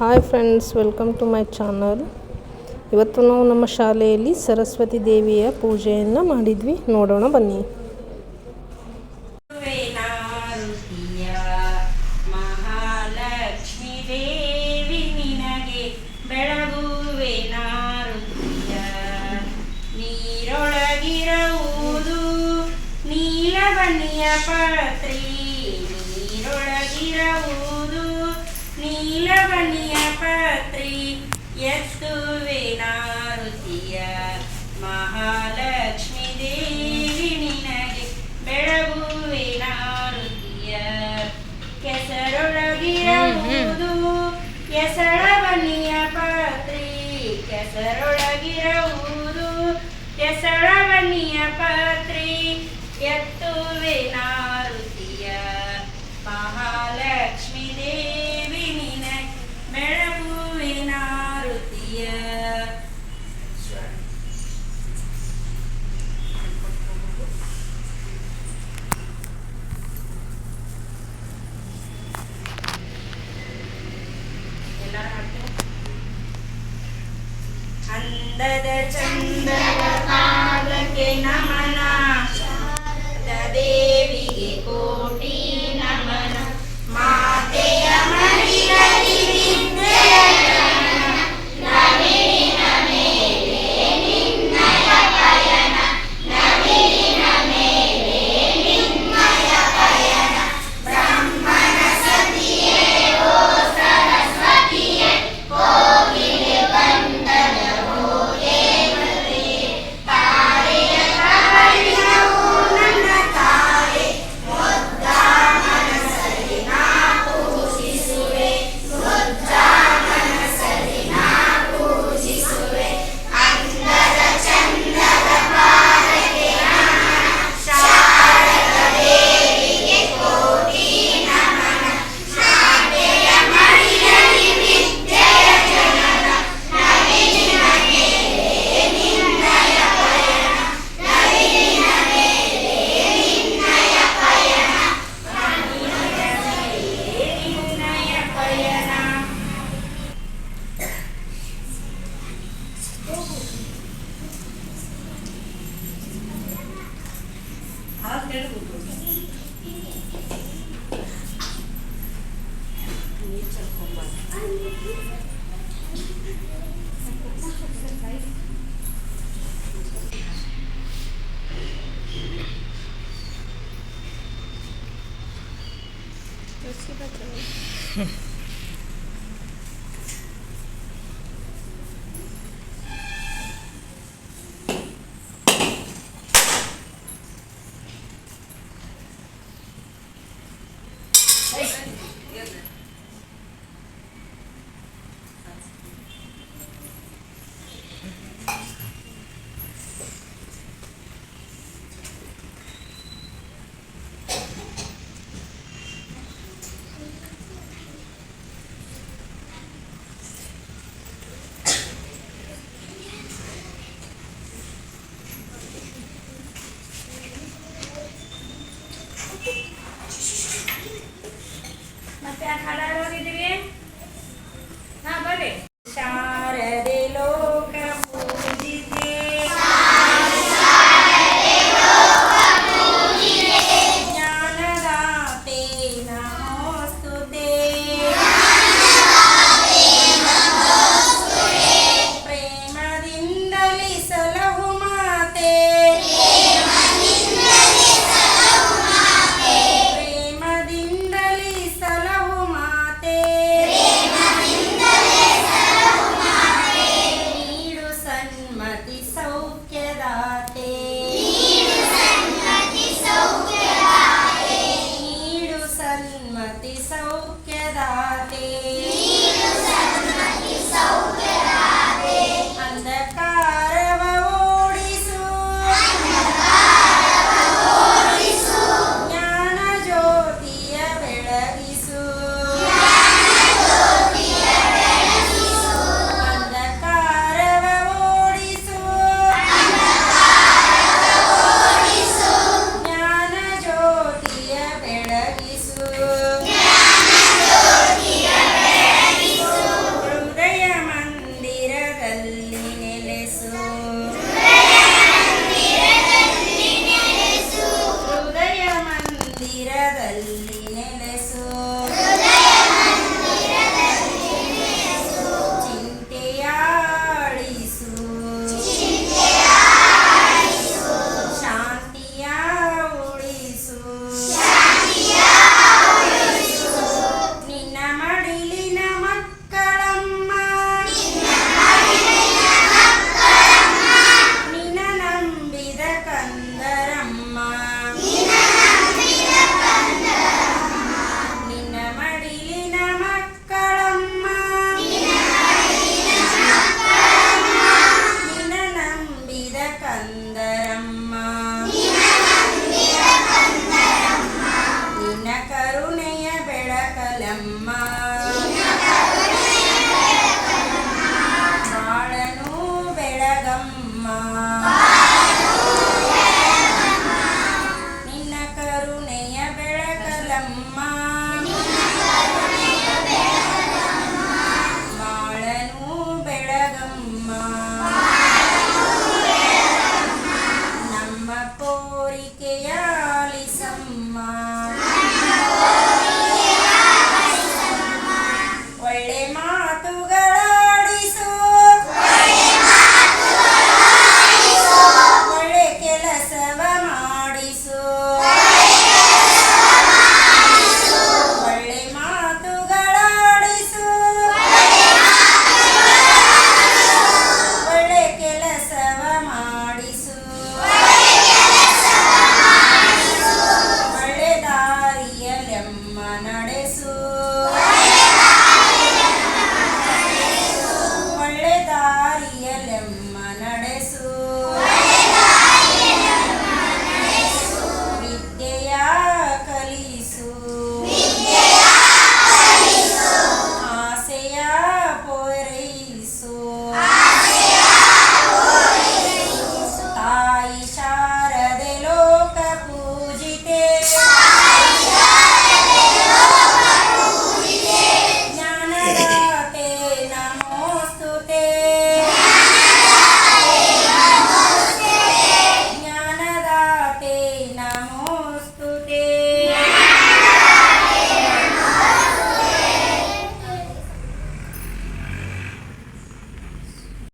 Hi friends, welcome to my channel. ಇವತ್ತು ನಾವು ನಮ್ಮ ಶಾಲೆಯಲ್ಲಿ ಸರಸ್ವತಿ ದೇವಿಯ ಪೂಜೆಯನ್ನು ಮಾಡಿದ್ವಿ. ನೋಡೋಣ, ಬನ್ನಿ. ನೀರೊಳಗಿರುವುದು musiba cyane Yes. त्या झाडाला वगैरे